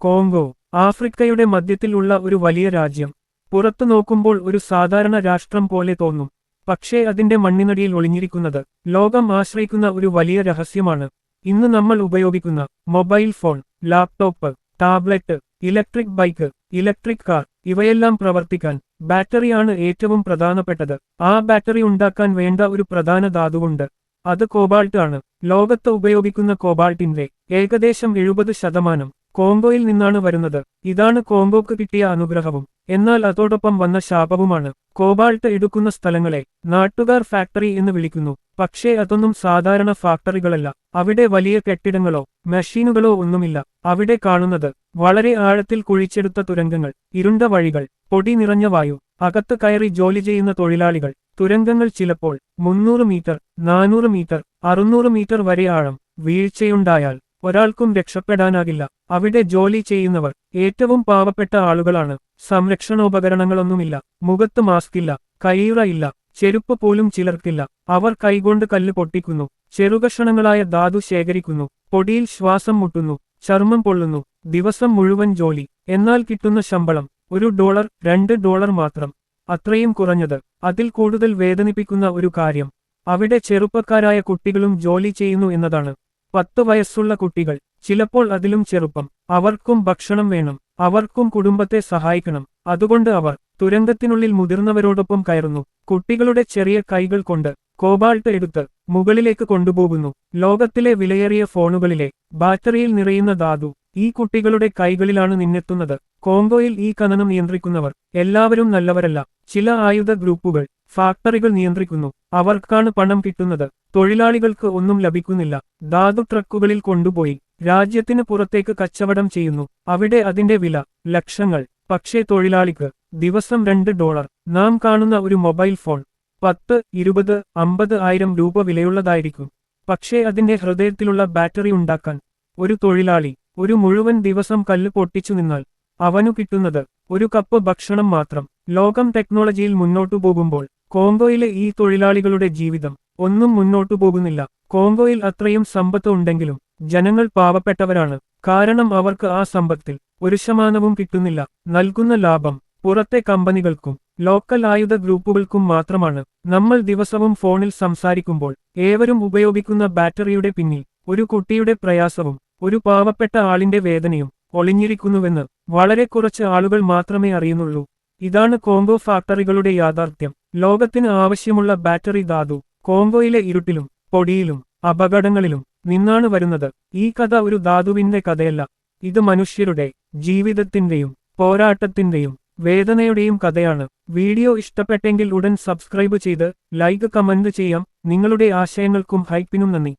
Congo ആഫ്രിക്കയുടെ മധ്യത്തിലുള്ള ഒരു വലിയ രാജ്യം. പുറത്തു നോക്കുമ്പോൾ ഒരു സാധാരണ രാഷ്ട്രം പോലെ തോന്നും. പക്ഷേ അതിന്റെ മണ്ണിനടിയിൽ ഒളിഞ്ഞിരിക്കുന്നത് ലോകം ആശ്രയിക്കുന്ന ഒരു വലിയ രഹസ്യമാണ്. ഇന്ന് നമ്മൾ ഉപയോഗിക്കുന്ന mobile phone laptop tablet electric bike electric car ഇവയെല്ലാം പ്രവർത്തിക്കാൻ ബാറ്ററിയാണ് ഏറ്റവും പ്രധാനപ്പെട്ടത്. ആ ബാറ്ററി ഉണ്ടാക്കാൻ വേണ്ട ഒരു പ്രധാന ധാതുവുണ്ട്. അത് കോബാൾട്ട് ആണ്. ലോകത്ത് ഉപയോഗിക്കുന്ന കോബാൾട്ടിന്റെ ഏകദേശം എഴുപത് ശതമാനം കോങ്കോയിൽ നിന്നാണ് വരുന്നത്. ഇതാണ് കോംബോക്ക് കിട്ടിയ അനുഗ്രഹവും. എന്നാൽ അതോടൊപ്പം വന്ന ശാപവുമാണ്. കോബാൾട്ട് എടുക്കുന്ന സ്ഥലങ്ങളെ നാട്ടുകാർ ഫാക്ടറി എന്ന് വിളിക്കുന്നു. പക്ഷേ അതൊന്നും സാധാരണ ഫാക്ടറികളല്ല. അവിടെ വലിയ കെട്ടിടങ്ങളോ മെഷീനുകളോ ഒന്നുമില്ല. അവിടെ കാണുന്നത് വളരെ ആഴത്തിൽ കുഴിച്ചെടുത്ത തുരങ്കങ്ങൾ ഇരുണ്ട വഴികൾ പൊടി നിറഞ്ഞ വായു അകത്ത് കയറി ജോലി ചെയ്യുന്ന തൊഴിലാളികൾ. തുരങ്കങ്ങൾ ചിലപ്പോൾ മുന്നൂറ് മീറ്റർ നാനൂറ് മീറ്റർ അറുന്നൂറ് മീറ്റർ വരെ ആഴം വീഴ്ചയുണ്ടായാൽ ഒരാൾക്കും രക്ഷപ്പെടാനാകില്ല. അവിടെ ജോലി ചെയ്യുന്നവർ ഏറ്റവും പാവപ്പെട്ട ആളുകളാണ്. സംരക്ഷണോപകരണങ്ങളൊന്നുമില്ല. മുഖത്ത് മാസ്ക് ഇല്ല കൈയുറ ഇല്ല. ചെരുപ്പ് പോലും ചിലർക്കില്ല. അവർ കൈകൊണ്ട് കല്ല് പൊട്ടിക്കുന്നു. ചെറുകഷണങ്ങളായ ധാതു ശേഖരിക്കുന്നു. പൊടിയിൽ ശ്വാസം മുട്ടുന്നു. ചർമ്മം പൊള്ളുന്നു. ദിവസം മുഴുവൻ ജോലി. എന്നാൽ കിട്ടുന്ന ശമ്പളം ഒരു ഡോളർ രണ്ട് ഡോളർ മാത്രം. അത്രയും കുറഞ്ഞത്. അതിൽ കൂടുതൽ വേദനിപ്പിക്കുന്ന ഒരു കാര്യം. അവിടെ ചെറുപ്പക്കാരായ കുട്ടികളും ജോലി ചെയ്യുന്നു എന്നതാണ്. പത്ത് വയസ്സുള്ള കുട്ടികൾ. ചിലപ്പോൾ അതിലും ചെറുപ്പം. അവർക്കും ഭക്ഷണം വേണം. അവർക്കും കുടുംബത്തെ സഹായിക്കണം. അതുകൊണ്ട് അവർ തുരങ്കത്തിനുള്ളിൽ മുതിർന്നവരോടൊപ്പം കയറുന്നു. കുട്ടികളുടെ ചെറിയ കൈകൾ കൊണ്ട് കോബാൾട്ട് എടുത്ത് മുകളിലേക്ക് കൊണ്ടുപോകുന്നു. ലോകത്തിലെ വിലയേറിയ ഫോണുകളിലെ ബാറ്ററിയിൽ നിറയുന്ന ധാതു ഈ കുട്ടികളുടെ കൈകളിലാണ് നിന്നെത്തുന്നത്. കോങ്കോയിൽ ഈ കനനം നിയന്ത്രിക്കുന്നവർ എല്ലാവരും നല്ലവരല്ല. ചില ആയുധ ഗ്രൂപ്പുകൾ ഫാക്ടറികൾ നിയന്ത്രിക്കുന്നു. അവർക്കാണ് പണം കിട്ടുന്നത്. തൊഴിലാളികൾക്ക് ഒന്നും ലഭിക്കുന്നില്ല. ധാതു ട്രക്കുകളിൽ കൊണ്ടുപോയി. രാജ്യത്തിന് പുറത്തേക്ക് കച്ചവടം ചെയ്യുന്നു. അവിടെ അതിന്റെ വില ലക്ഷങ്ങൾ. പക്ഷേ തൊഴിലാളിക്ക് ദിവസം രണ്ട് ഡോളർ. നാം കാണുന്ന ഒരു മൊബൈൽ ഫോൺ. പത്ത് ഇരുപത് അമ്പത് ആയിരം രൂപ വിലയുള്ളതായിരിക്കും. പക്ഷേ അതിന്റെ ഹൃദയത്തിലുള്ള ബാറ്ററി ഉണ്ടാക്കാൻ ഒരു തൊഴിലാളി ഒരു മുഴുവൻ ദിവസം കല്ല് പൊട്ടിച്ചു നിന്നാൽ അവനു കിട്ടുന്നത് ഒരു കപ്പ് ഭക്ഷണം മാത്രം. ലോകം ടെക്നോളജിയിൽ മുന്നോട്ടു പോകുമ്പോൾ കോങ്കോയിലെ ഈ തൊഴിലാളികളുടെ ജീവിതം ഒന്നും മുന്നോട്ടു പോകുന്നില്ല. കോംഗോയിൽ അത്രയും സമ്പത്ത് ഉണ്ടെങ്കിലും ജനങ്ങൾ പാവപ്പെട്ടവരാണ്. കാരണം അവർക്ക് ആ സമ്പത്തിൽ ഒരു ശതമാനവും കിട്ടുന്നില്ല. നൽകുന്ന ലാഭം പുറത്തെ കമ്പനികൾക്കും ലോക്കൽ ആയുധ ഗ്രൂപ്പുകൾക്കും മാത്രമാണ്. നമ്മൾ ദിവസവും ഫോണിൽ സംസാരിക്കുമ്പോൾ ഏവരും ഉപയോഗിക്കുന്ന ബാറ്ററിയുടെ പിന്നിൽ ഒരു കുട്ടിയുടെ പ്രയാസവും ഒരു പാവപ്പെട്ട ആളിന്റെ വേദനയും ഒളിഞ്ഞിരിക്കുന്നുവെന്ന് വളരെ കുറച്ച് ആളുകൾ മാത്രമേ അറിയുന്നുള്ളൂ. ഇതാണ് കോംബോ ഫാക്ടറികളുടെ യാഥാർത്ഥ്യം. ലോകത്തിന് ആവശ്യമുള്ള ബാറ്ററി ധാതു കോംബോയിലെ ഇരുട്ടിലും പൊടിയിലും അപകടങ്ങളിലും നിന്നാണ് വരുന്നത്. ഈ കഥ ഒരു ധാതുവിന്റെ കഥയല്ല. ഇത് മനുഷ്യരുടെ ജീവിതത്തിന്റെയും പോരാട്ടത്തിന്റെയും വേദനയുടെയും കഥയാണ്. വീഡിയോ ഇഷ്ടപ്പെട്ടെങ്കിൽ ഉടൻ സബ്സ്ക്രൈബ് ചെയ്ത് ലൈക്ക് കമന്റ് ചെയ്യാം. നിങ്ങളുടെ ആശയങ്ങൾക്കും ഹൈപ്പിനും നന്ദി.